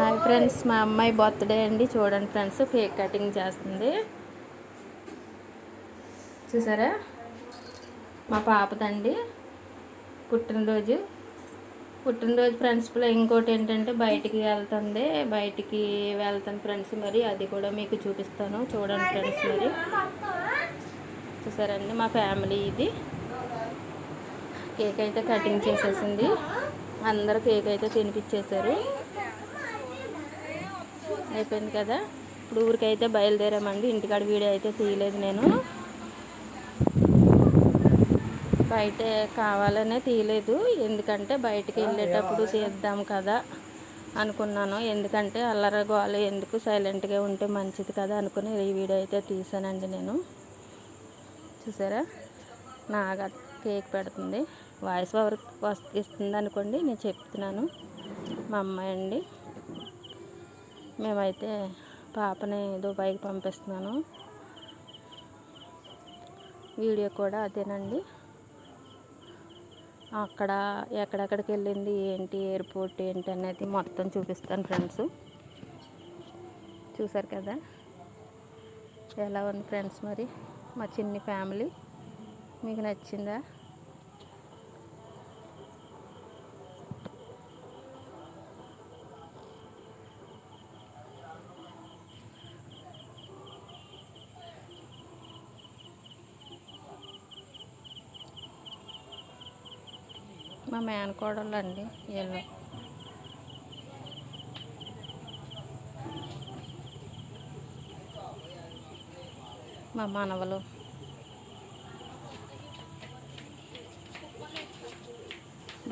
Hi friends మా అమ్మాయి birthday అండి. చూడండి ఫ్రెండ్స్ కేక్ కటింగ్ చేస్తుంది. చూసారా? మా పాపదండి. పుట్టినరోజు. పుట్టినరోజు ఫ్రెండ్స్లో ఇంకోటి ఏంటంటే బయటికి వెళ్తుంది. బయటికి వెళ్తాను ఫ్రెండ్స్ మరి అది కూడా మీకు చూపిస్తాను. చూడండి ఫ్రెండ్స్ మరి. చూసారండి మా ఫ్యామిలీ ఇది. కేక్ అయితే కటింగ్ చేసేసింది. అందరూ కేక్ అయితే తినిపించేశారు అయిపోయింది కదా. ఇప్పుడు ఊరికైతే బయలుదేరామండి. ఇంటికాడ వీడియో అయితే తీయలేదు నేను. బయట కావాలనే తీయలేదు. ఎందుకంటే బయటికి వెళ్ళేటప్పుడు తీద్దాం కదా అనుకున్నాను. ఎందుకంటే అల్లర గోల ఎందుకు సైలెంట్గా ఉంటే మంచిది కదా అనుకుని ఈ వీడియో అయితే తీసానండి నేను. చూసారా? నాగా కేక్ పెడుతుంది. వాయిస్ ఓవర్ ఇస్తుంది అనుకోండి నేను చెప్తున్నాను. మా అమ్మాయి అండి. మేమైతే పాపని దుబాయ్కి పంపిస్తున్నాను. వీడియో కూడా అదేనండి. అక్కడ ఎక్కడెక్కడికి వెళ్ళింది ఏంటి ఎయిర్పోర్ట్ ఏంటి అనేది మొత్తం చూపిస్తాను ఫ్రెండ్స్. చూసారు కదా? ఎలా ఉంది ఫ్రెండ్స్ మరి? మా చిన్ని ఫ్యామిలీ. మీకు నచ్చిందా? మా మేనకోడళ్ళు అండి వీళ్ళు. మా మనవలు.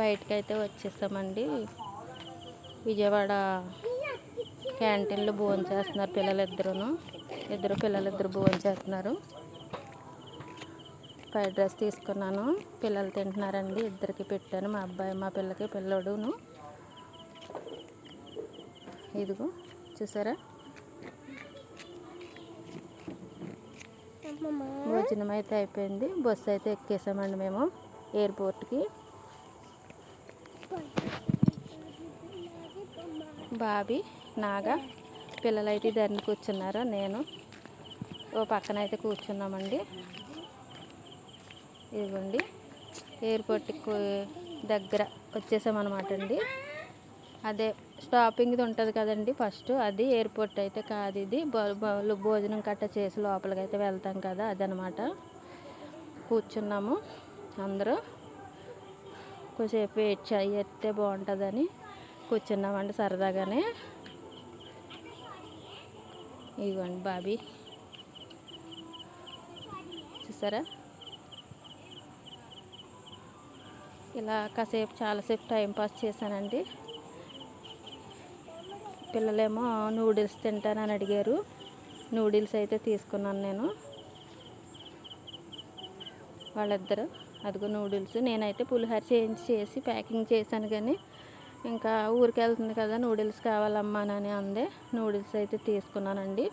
బయటకైతే వచ్చేసామండి. విజయవాడ క్యాంటీన్లో భోజనం చేస్తున్నారు పిల్లలిద్దరూ ఇద్దరు పిల్లలిద్దరు భోజనం చేస్తున్నారు. ఫ్రైడ్ రైస్ తీసుకున్నాను. పిల్లలు తింటున్నారండి. ఇద్దరికి పెట్టాను. మా అబ్బాయి మా పిల్లకి పిల్లడును. ఇదిగో చూసారా? భోజనం అయితే అయిపోయింది. బస్సు అయితే ఎక్కేసామండి మేము ఎయిర్పోర్ట్కి. బాబీ నాగా పిల్లలైతే ఇద్దరిని కూర్చున్నారు. నేను ఓ పక్కన అయితే కూర్చున్నామండి. ఇదిగోండి ఎయిర్పోర్ట్కి దగ్గర వచ్చేసామన్నమాట అండి. అదే స్టాపింగ్ది ఉంటుంది కదండి ఫస్ట్ అది ఎయిర్పోర్ట్ అయితే కాదు ఇది. భోజనం కట్ట చేసి లోపలికి అయితే వెళ్తాం కదా అదనమాట కూర్చున్నాము అందరూ. కొద్దిసేపు వెయిట్ చేస్తే బాగుంటుందని కూర్చున్నామండి సరదాగానే. ఇవ్వండి బాబీ. చూసారా? ఇలా కాసేపు చాలాసేపు టైంపాస్ చేశానండి. పిల్లలేమో నూడిల్స్ తింటానని అడిగారు. నూడిల్స్ అయితే తీసుకున్నాను నేను. వాళ్ళిద్దరు అదిగో నూడిల్స్. నేనైతే పులిహోర చేంజ్ చేసి ప్యాకింగ్ చేశాను కానీ ఇంకా ఊరికి వెళ్తుంది కదా నూడిల్స్ కావాలమ్మా అని అందే నూడిల్స్ అయితే తీసుకున్నానండి.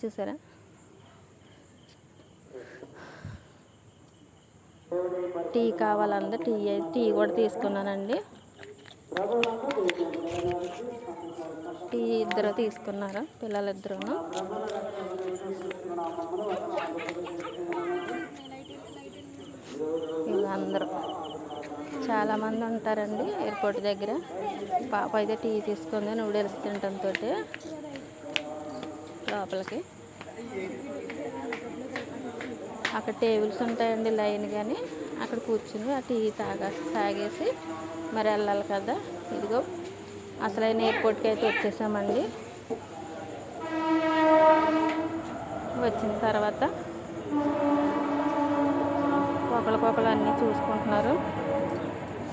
చూసారా? టీ కావాలంటే టీ టీ కూడా తీసుకున్నానండి. టీ ఇద్దరు తీసుకున్నారు? పిల్లలిద్దరూ ఇలా అందరూ. చాలామంది ఉంటారండి ఎయిర్పోర్ట్ దగ్గర. పాప అయితే టీ తీసుకుంది నూడిల్స్ తినటంతో లోపలికి. అక్కడ టేబుల్స్ ఉంటాయండి లైన్ కానీ అక్కడ కూర్చుని ఆ టీ తాగా తాగేసి మరి వెళ్ళాలి కదా. ఇదిగో అసలైన ఎయిర్పోర్ట్కి అయితే వచ్చేసామండి. వచ్చిన తర్వాత ఒకరికొకరు అన్నీ చూసుకుంటున్నారు.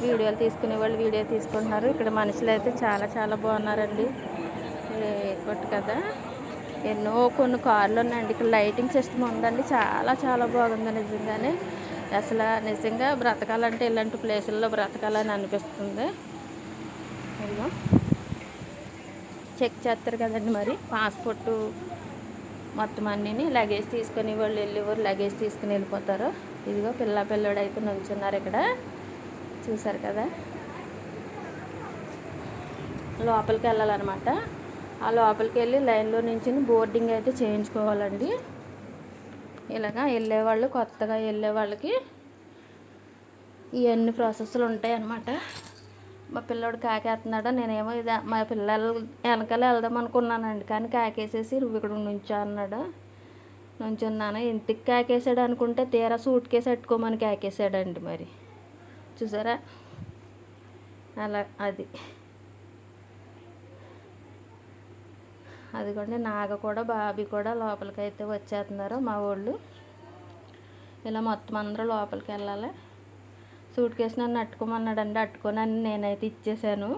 వీడియోలు తీసుకునే వాళ్ళు వీడియో తీసుకుంటున్నారు. ఇక్కడ మనుషులు అయితే చాలా చాలా బాగున్నారండి. ఎయిర్పోర్ట్ కదా. ఎన్నో కొన్ని కార్లు ఉన్నాయండి. ఇక్కడ లైటింగ్ సిస్టమ్ ఉందండి. చాలా చాలా బాగుంది నిజంగానే. అసలు నిజంగా బ్రతకాలంటే ఇలాంటి ప్లేసుల్లో బ్రతకాలని అనిపిస్తుంది. ఇదిగో. చెక్ చేస్తారు కదండి మరి. పాస్పోర్టు మొత్తం అన్నీ లగేజ్ తీసుకొని వాళ్ళు వెళ్ళేవారు లగేజ్ తీసుకుని వెళ్ళిపోతారు. ఇదిగో పిల్ల పిల్లడు అయితే నుంచున్నారు ఇక్కడ. చూసారు కదా. లోపలికి వెళ్ళాలన్నమాట. ఆ లోపలికి వెళ్ళి లైన్లో నుంచి బోర్డింగ్ అయితే చేయించుకోవాలండి. ఇలాగా వెళ్ళేవాళ్ళు కొత్తగా వెళ్ళే వాళ్ళకి ఇవన్నీ ప్రాసెస్లు ఉంటాయి అన్నమాట మా పిల్లోడు కాకేస్తున్నాడు నేనేమో ఇది మా పిల్లలు వెనకాల వెళ్దాం అనుకున్నానండి. కానీ కాకేసేసి నువ్వు ఇక్కడ నుంచో అన్నాడు. నుంచున్నాను. ఇంటికి కాకేసాడు అనుకుంటే తీరా సూట్ కేసు పెట్టుకోమని కాకేసాడండి మరి. చూసారా? అలా అది. అదిగోండి నాగ కూడా బాబీ కూడా లోపలికి అయితే వచ్చేస్తున్నారు మా వాళ్ళు ఇలా మొత్తం అందరూ లోపలికి వెళ్ళాలి. సూట్ కేసు నన్ను అట్టుకోమన్నాడండి అట్టుకోనని నేనైతే ఇచ్చేసాను.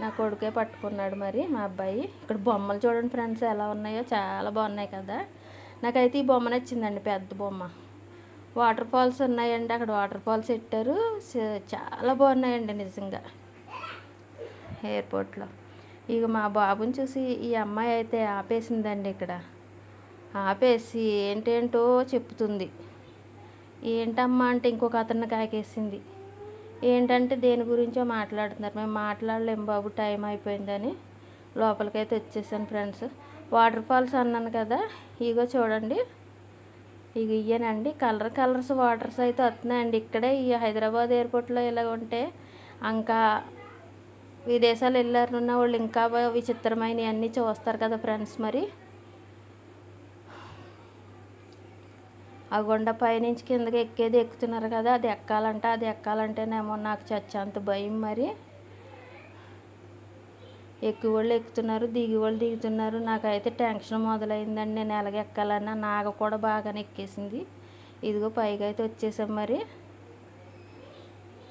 నా కొడుకే పట్టుకున్నాడు మరి మా అబ్బాయి. ఇక్కడ బొమ్మలు చూడండి ఫ్రెండ్స్ ఎలా ఉన్నాయో చాలా బాగున్నాయి కదా. నాకైతే ఈ బొమ్మ నచ్చిందండి పెద్ద బొమ్మ. వాటర్ ఫాల్స్ ఉన్నాయండి అక్కడ వాటర్ ఫాల్స్ పెట్టారు. చాలా బాగున్నాయండి నిజంగా. ఎయిర్పోర్ట్లో. ఇక మా బాబుని చూసి ఈ అమ్మాయి అయితే ఆపేసిందండి ఇక్కడ. ఆపేసి ఏంటేంటో చెప్తుంది. ఏంటమ్మా అంటే ఇంకొక అతన్ని కాకేసింది. ఏంటంటే దేని గురించో మాట్లాడుతున్నారు. మేము మాట్లాడలేం బాబు టైం అయిపోయిందని లోపలికైతే వచ్చేసాను ఫ్రెండ్స్. వాటర్ ఫాల్స్ అన్నాను కదా ఇగో చూడండి. ఇక ఇయ్యనండి. కలర్ కలర్స్ వాటర్స్ అయితే వస్తున్నాయండి. ఇక్కడే ఈ హైదరాబాద్ ఎయిర్పోర్ట్లో ఇలా ఉంటే ఇంకా విదేశాలు వెళ్ళారున్న వాళ్ళు ఇంకా విచిత్రమైన విచిత్రమైనవి అన్నీ చూస్తారు కదా ఫ్రెండ్స్ మరి. ఆ కొండ పైనుంచి కిందకి ఎక్కేది ఎక్కుతున్నారు కదా అది ఎక్కాలంటే అది ఎక్కాలంటేనేమో నాకు చచ్చేంత భయం మరి. ఎక్కువ వాళ్ళు ఎక్కుతున్నారు దిగి వాళ్ళు దిగుతున్నారు. నాకైతే టెన్షన్ మొదలైందండి నేను ఎలాగ ఎక్కాలన్నా నాకు కూడా బాగానే ఎక్కేసింది. ఇదిగో పైకి అయితే వచ్చేసాం మరి.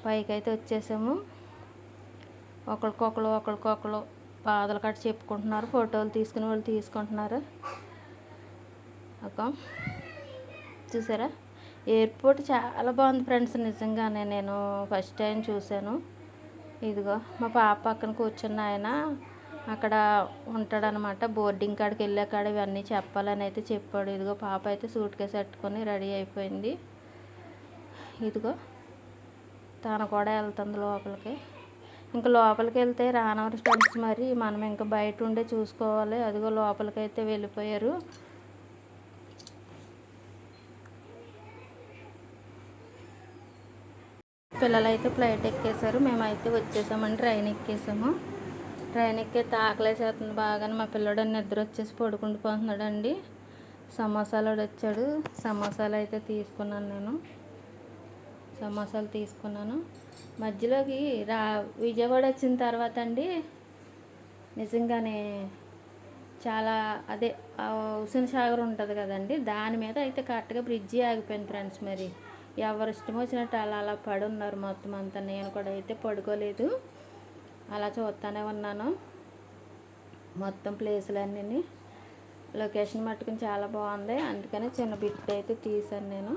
పైకి అయితే వచ్చేసాము. ఒకరికొకరు ఒకరికొకరు బాధలు కట్ట చెప్పుకుంటున్నారు ఫోటోలు తీసుకుని వాళ్ళు తీసుకుంటున్నారు. ఒక చూసారా? ఎయిర్పోర్ట్ చాలా బాగుంది ఫ్రెండ్స్ నిజంగానే నేను ఫస్ట్ టైం చూశాను. ఇదిగో మా పాప పక్కన కూర్చున్న ఆయన అక్కడ ఉంటాడనమాట. బోర్డింగ్ కాడికి వెళ్ళే కాడ ఇవన్నీ చెప్పాలని అయితే చెప్పాడు. ఇదిగో పాప అయితే సూట్ కేసు పెట్టుకొని రెడీ అయిపోయింది. ఇదిగో తను కూడా వెళ్తుంది లోపలికి. ఇంకా లోపలికి వెళ్తే రానవరి ఫ్రెండ్స్ మరి. మనం ఇంకా బయట ఉండే చూసుకోవాలి. అదిగో లోపలికైతే వెళ్ళిపోయారు. పిల్లలు అయితే ఫ్లైట్ ఎక్కేసారు మేమైతే వచ్చేసామని ట్రైన్ ఎక్కేసాము. ట్రైన్ ఎక్కితే ఆకలేసేస్తుంది బాగానే. మా పిల్లడు నిద్ర వచ్చేసి పడుకుండిపోతున్నాడు పోతున్నాడండి సమోసాలు వచ్చాడు సమోసాలు అయితే తీసుకున్నాను నేను. సమోసాలు తీసుకున్నాను. మధ్యలోకి రా విజయవాడ వచ్చిన తర్వాత అండి నిజంగానే చాలా అదే ఆ హుసేన్ సాగర్ ఉంటుంది కదండి దాని మీద అయితే కరెక్ట్గా బ్రిడ్జి ఆగిపోయింది ఫ్రెండ్స్ మరి. ఎవరు ఇష్టం వచ్చినట్టు అలా అలా పడున్నారు మొత్తం అంతా. నేను కూడా అయితే పడుకోలేదు. అలా చూస్తానే ఉన్నాను. మొత్తం ప్లేసులన్నీ లొకేషన్ మట్టుకుని చాలా బాగుంది. అందుకని చిన్న బిట్ అయితే తీసాను నేను.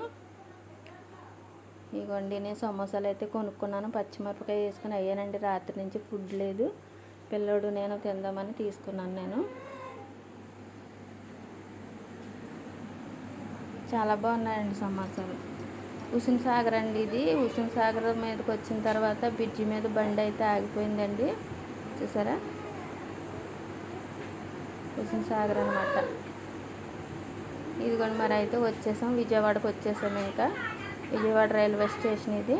ఇగోండి నేను సమోసాలు అయితే కొనుక్కున్నాను పచ్చిమిరపకాయ వేసుకుని అయ్యానండి రాత్రి నుంచి ఫుడ్ లేదు. పిల్లోడు నేను తిందామని తీసుకున్నాను నేను. చాలా బాగున్నాయండి సమోసాలు. హుసేన్ సాగర్ అండి ఇది. హుసేన్ సాగర్ మీదకి వచ్చిన తర్వాత బ్రిడ్జి మీద బండి అయితే ఆగిపోయిందండి. చూసారా? హుసేన్ సాగర్ అనమాట ఇదిగోండి మరి అయితే వచ్చేసాం. విజయవాడకు వచ్చేసాం ఇంకా. విజయవాడ రైల్వే స్టేషన్ ఇది.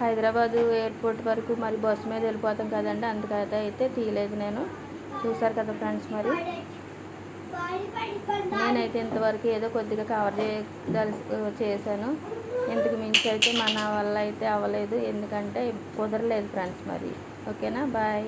హైదరాబాదు ఎయిర్పోర్ట్ వరకు మరి బస్సు మీద వెళ్ళిపోతాం కదండి. అందుకైతే అయితే తీయలేదు నేను. చూసారు కదా ఫ్రెండ్స్ మరి. నేనైతే ఇంతవరకు ఏదో కొద్దిగా కవర్ చేయదలిసి చేశాను. ఇంతకు మించి అయితే మన వల్ల అయితే అవ్వలేదు. ఎందుకంటే కుదరలేదు ఫ్రెండ్స్ మరి. ఓకేనా? బాయ్.